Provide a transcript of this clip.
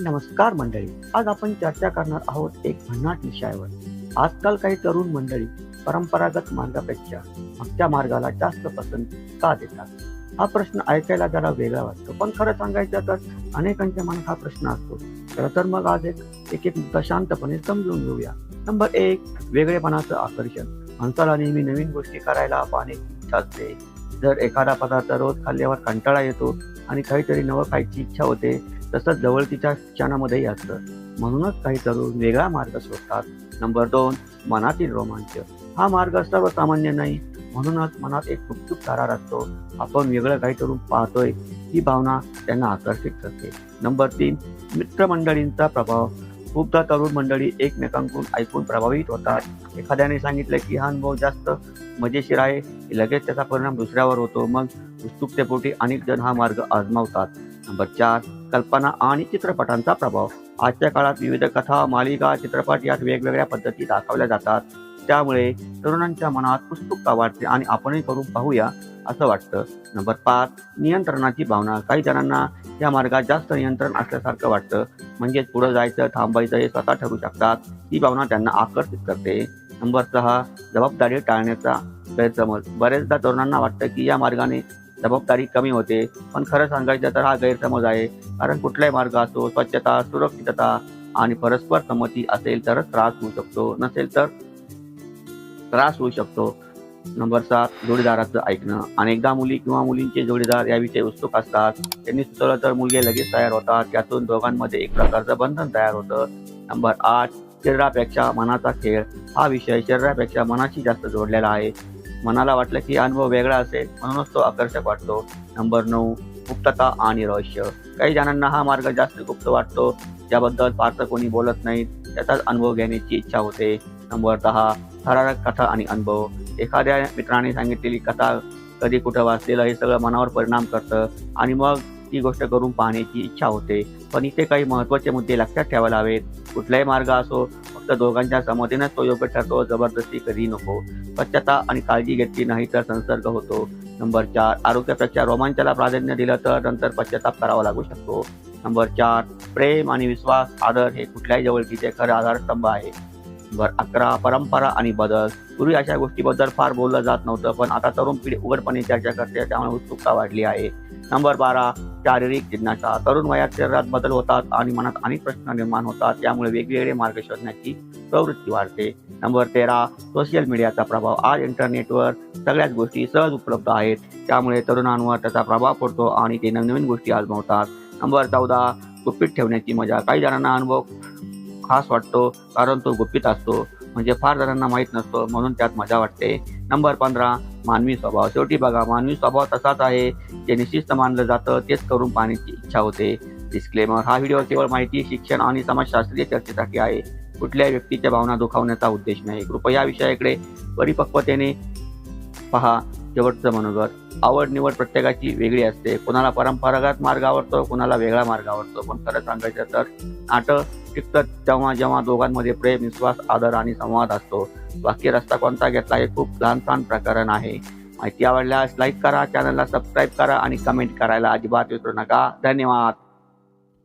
नमस्कार मंडळी. आज आपण चर्चा करणार आहोत एक भन्नाट विषयावर. आजकाल काही तरुण मंडळी परंपरागत मार्गापेक्षा मागच्या मार्गाला जास्त पसंत का देतात? हा प्रश्न ऐकायला जरा वेगळा वाटतो. पण खरं सांगायचं तर अनेकांच्या मनात हा प्रश्न असतो. खरं तर मग आज एक एक एक मुद्दा शांतपणे समजून घेऊया. नंबर एक वेगळेपणाचं आकर्षण. माणसाला नेहमी नवीन गोष्टी करायला पाहण्याची इच्छा असते. जर एखादा पदार्थ रोज खाल्ल्यावर कंटाळा येतो आणि काहीतरी नवं खायची इच्छा होते तसंच जवळकीच्या क्षणामध्येही असतं. म्हणूनच काही तरुण वेगळा मार्ग शोधतात. नंबर दोन मनातील रोमांच. हा मार्ग सर्वसामान्य नाही. म्हणूनच मनात एक गुपचूप करार असतो आपण वेगळं काही तरुण पाहतोय ही भावना त्यांना आकर्षित करते. नंबर तीन मित्रमंडळींचा प्रभाव. खूपदा तरुण मंडळी एकमेकांकडून ऐकून प्रभावित होतात. एखाद्याने सांगितलं की हा अनुभव जास्त मजेशीर आहे. की लगेच त्याचा परिणाम दुसऱ्यावर होतो. मग उत्सुकतेपोटी अनेक जण हा मार्ग आजमावतात. नंबर चार कल्पना आणि चित्रपटांचा प्रभाव. आजच्या काळात विविध कथा मालिका चित्रपट यात वेगवेगळ्या पद्धती दाखवल्या जातात. त्यामुळे तरुणांच्या मनात उत्सुकता वाढते आणि आपणही करून पाहूया असं वाटतं. नंबर पाच नियंत्रणाची भावना. काही जणांना या मार्गात जास्त नियंत्रण असल्यासारखं वाटतं. म्हणजेच पुढं जायचं थांबायचं हे स्वतः ठरू शकतात. ही भावना त्यांना आकर्षित करते. नंबर सहा जबाबदारी टाळण्याचा गैरसमज बरेचदा तरुणांना वाटतं की या मार्गाने जबाबदारी कमी होते. पण खरं सांगायचं तर हा गैरसमज आहे. कारण कुठलाही मार्ग असो स्वच्छता सुरक्षितता आणि परस्पर संमती असेल तरच त्रास होऊ शकतो. नसेल तर त्रास होऊ शकतो. नंबर सात जोडीदाराचं ऐकणं. अनेकदा मुली किंवा मुलींचे जोडीदार याविषयी उत्सुक असतात. त्यांनी सुचवलं तर मुलगे लगेच तयार होतात. त्यातून दोघांमध्ये एक प्रकारचं बंधन तयार होतं. नंबर आठ शरीरापेक्षा मनाचा खेळ. हा विषय शरीरापेक्षा मनाशी जास्त जोडलेला आहे. मनाला वाटलं की अनुभव वेगळा असेल म्हणूनच तो आकर्षक वाटतो. नंबर नऊ गुप्तता आणि रहस्य. काही जणांना हा मार्ग जास्त गुप्त वाटतो ज्याबद्दल फारसं कोणी बोलत नाही त्याचाच अनुभव घेण्याची इच्छा होते. नंबर दहा थरारक कथा आणि अनुभव. एखाद्या मित्राने सांगितलेली कथा कधी कुठं वाचलेलं हे सगळं मनावर परिणाम करतं आणि मग ती गोष्ट करून पाहण्याची इच्छा होते. पण इथे काही महत्त्वाचे मुद्दे लक्षात ठेवायला हवेत. कुठलाही मार्ग असो फक्त दोघांच्या संमतीनेच तो योग्य ठरतो जबरदस्ती कधी नको. स्वच्छता आणि काळजी घेतली नाही तर संसर्ग होतो. नंबर चार आरोग्यापेक्षा रोमांचाला प्राधान्य दिलं तर नंतर पश्चाताप करावा लागू शकतो. नंबर चार प्रेम आणि विश्वास आदर हे कुठल्याही जवळकीचे खरं आधारस्तंभ आहे. नंबर अकरा परंपरा आणि बदल. पूर्वी अशा गोष्टीबद्दल फार बोललं जात नव्हतं पण आता तरुण पिढी उघडपणे चर्चा करते त्यामुळे उत्सुकता वाढली आहे. नंबर बारा शारीरिक जिज्ञासा. तरुण वयात शरीरात बदल होतात आणि मनात अनेक प्रश्न निर्माण होतात. त्यामुळे वेगवेगळे मार्ग शोधण्याची प्रवृत्ती वाढते. नंबर तेरा सोशल मीडियाचा प्रभाव. आज इंटरनेटवर सगळ्याच गोष्टी सहज उपलब्ध आहेत. त्यामुळे तरुणांवर त्याचा प्रभाव पडतो आणि ते नवनवीन गोष्टी आजमावतात नंबर चौदा गुपित ठेवण्याची मजा. काही जणांना अनुभव खास वाटतो कारण तो गुपित असतो. म्हणजे फार जणांना माहीत नसतो म्हणून त्यात मजा वाटते. नंबर पंधरा मानवी स्वभाव. शेवटी बघा मानवी स्वभाव तसाच आहे. जे निशिस्त मानलं जातं तेच करून पाहण्याची इच्छा होते. डिस्क्लेमर हा व्हिडिओ केवळ माहिती शिक्षण आणि समाजशास्त्रीय चर्चेसाठी आहे. कुठल्याही व्यक्तीच्या भावना दुखावण्याचा उद्देश नाही. कृपया या विषयाकडे परिपक्वतेने पहा. शेवटचं मनोगत. आवड निवड प्रत्येकाची वेगळी असते. कोणाला परंपरागत मार्ग आवडतो कोणाला वेगळा मार्ग आवडतो. पण खरं सांगायचं तर नाटक तिथं तेव्हा जेव्हा दोघांमध्ये प्रेम विश्वास आदर आणि संवाद असतो. बाकी रस्ता कोणता घेतला हे खूप लहान सहान प्रकरण आहे. माहिती आवडल्यास लाईक करा चॅनलला सबस्क्राईब करा आणि कमेंट करायला अजिबात विसरू नका. धन्यवाद.